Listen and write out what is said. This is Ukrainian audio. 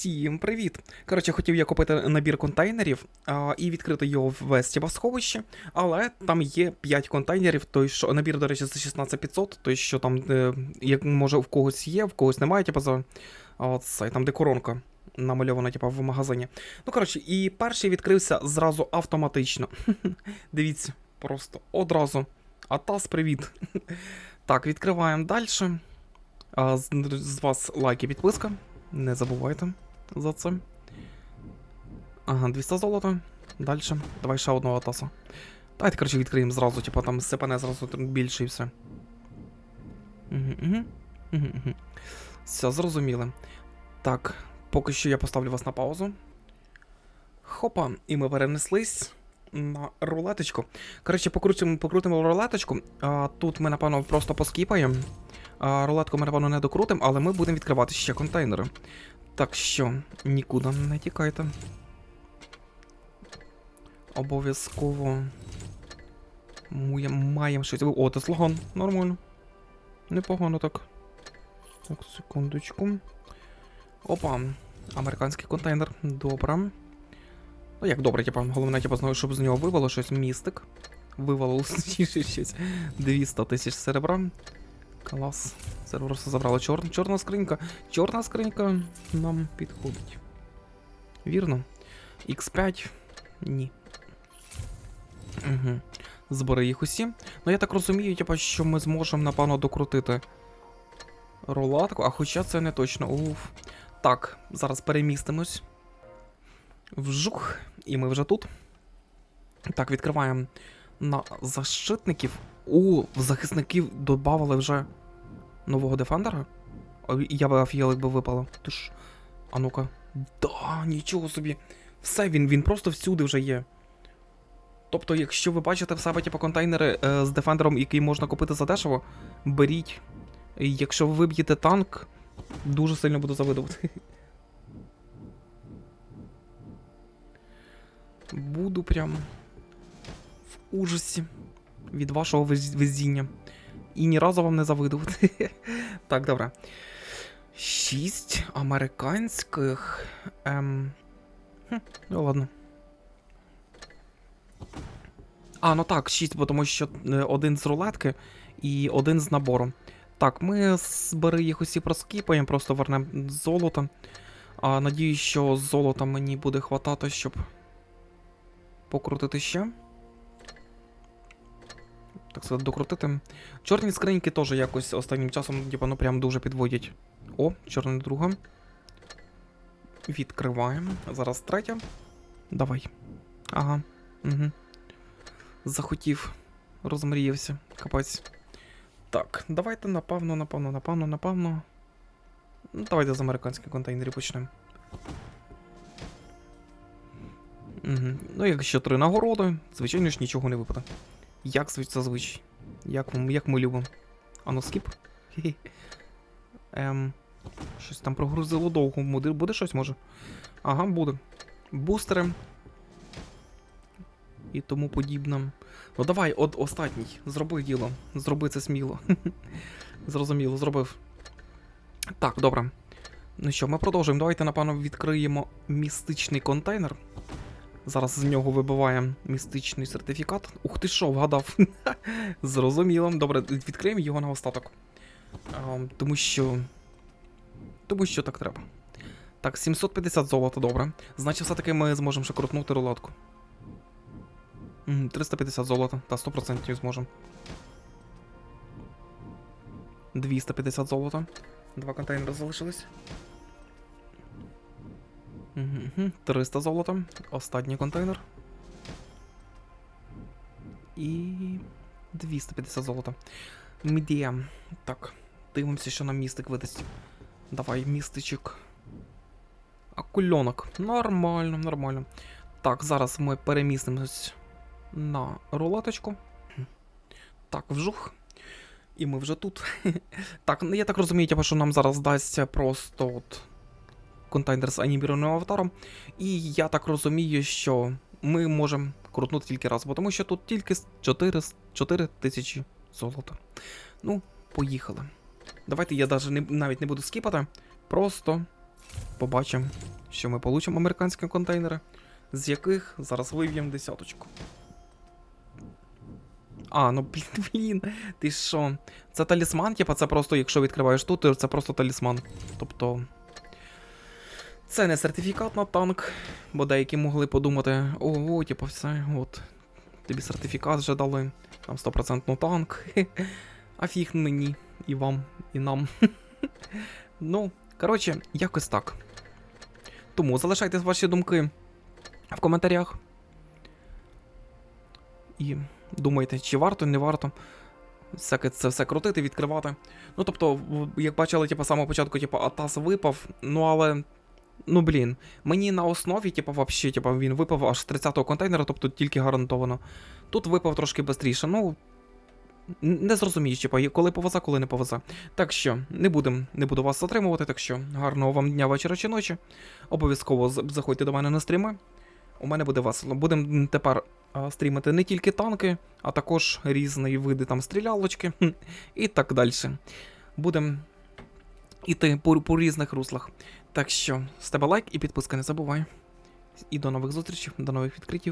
Всім привіт! Коротше, хотів я купити набір контейнерів а, і відкрити його в сховищі, але там є 5 контейнерів, той що набір, до речі, за 16500, той що там, е, як може в когось є, в когось немає, типу за це, там де коронка намальована, типу, в магазині. Ну, коротше, і перший відкрився зразу автоматично. Дивіться, просто одразу. Атас, привіт. Так, відкриваємо далі. З вас лайк і підписка. Не забувайте за це. Ага, 200 золота. Далі. Давай ще одного атаса. Давайте, коротше, відкриємо зразу, типу там сипане зразу більше і все. Все, зрозуміли. Так, поки що я поставлю вас на паузу. Хопа, і ми перенеслись на рулеточку. Коротше, покрутимо, покрутимо рулеточку. А, тут ми, напевно, просто поскіпаємо. А, рулетку ми, напевно, не докрутимо, але ми будемо відкривати ще контейнери. Так що, нікуди не тікайте. Обов'язково. Маємо щось. О, це слоган. Нормально. Непогано так. Так, секундочку. Опа. Американський контейнер. Добре. Ну, як добре, типа, головне, типа, знаю, щоб з нього вивало щось містик. Точніше щось 200 тисяч серебра. Клас. Це просто забрали чор... чорна скринька. Чорна скринька нам підходить. Вірно. X5. Ні. Угу. Збери їх усі. Ну я так розумію, типа, що ми зможемо, напевно, докрутити рулатку, а хоча це не точно. Уф. Так, зараз перемістимось. Вжух, і ми вже тут. Так, відкриваємо на защитників. У, в захисників додавали вже нового дефендера. Я би офігел, якби випало. Ти ж. А ну-ка. Да, нічого собі. Все, він, він просто всюди вже є. Тобто, якщо ви бачите в себе типу, контейнери е, з дефендером, який можна купити за дешево, беріть. Якщо ви виб'єте танк, дуже сильно буду завидувати. Буду прям в ужасі від вашого вез- везіння. І ні разу вам не завидувати. так, добре. Шість американських. Ем... Хм, ну ладно. А, ну так, шість, бо тому що е, один з рулетки і один з набору. Так, ми збери їх усі проскіпаємо, просто вернемо золото. А, надіюсь, що золота мені буде хватати, щоб покрутити ще. Так сказати, докрутити. Чорні скриньки теж якось останнім часом, типу, ну прям дуже підводять. О, чорна друга. Відкриваємо. Зараз третя. Давай. Ага. Угу. Захотів. Розмріявся. Капець. Так, давайте, напевно, напевно, напевно, напевно. Ну, давайте з американських контейнерів почнемо. Угу. Ну, якщо три нагороди, звичайно ж нічого не випаде. Як звич- зазвичай. Як, як ми любимо. Ану, скіп. Хі-хі. Ем. Щось там прогрузило довго. Буде щось може? Ага, буде. Бустери. І тому подібне. Ну давай, от останній. Зроби діло. Зроби це сміло. Зрозуміло, зробив. Так, добре. Ну що, ми продовжуємо. Давайте, напевно, відкриємо містичний контейнер. Зараз з нього вибиваємо містичний сертифікат. Ух ти що, вгадав. Зрозуміло. Добре, відкриємо його на остаток. А, тому що. Тому що так треба. Так, 750 золота, добре. Значить, все-таки ми зможемо ще крутнути рулетку. 350 золота, та 100% зможемо. 250 золота. Два контейнери залишились. Мгм, 300 золота. Останній контейнер. І 250 золота. Мідія. Так, дивимося, що нам містик видасть. Давай, містичок. Акульонок. Нормально, нормально. Так, зараз ми перемістимось на рулеточку. Так, вжух. І ми вже тут. так, ну я так розумію, типу, що нам зараз дасться просто от контейнер з анімірованим аватаром. І я так розумію, що ми можемо крутнути тільки раз, бо тому що тут тільки 4, 4 тисячі золота. Ну, поїхали. Давайте я даже не, навіть не буду скіпати. Просто Побачимо, що ми получимо американські контейнери, з яких зараз вив'ємо десяточку. А, ну блін, блін, ти що? Це талісман, типа, це просто, якщо відкриваєш тут, це просто талісман. Тобто. Це не сертифікат на танк, бо деякі могли подумати, ого, типу, все, от. Тобі сертифікат вже дали, там 100% танк. А фіг мені, і вам, і нам. ну, коротше, якось так. Тому залишайте ваші думки в коментарях. І думайте, чи варто, не варто. Всяке це все крутити, відкривати. Ну, тобто, як бачили, типу, самого початку, типу, Атас випав, ну але. Ну блін, мені на основі, типу, вообще, типу, він випав аж з 30-го контейнера, тобто тільки гарантовано. Тут випав трошки швидше, ну. Не зрозумієш, типу, коли повезе, коли не повезе. Так що, не будем, не буду вас затримувати, так що гарного вам дня, вечора чи ночі. Обов'язково заходьте до мене на стріми. У мене буде весело. Будемо тепер а, стрімити не тільки танки, а також різні види там стрілялочки і так далі. Будемо іти по, по різних руслах. Так що, з тебе лайк і підписка не забувай. І до нових зустрічей, до нових відкриттів.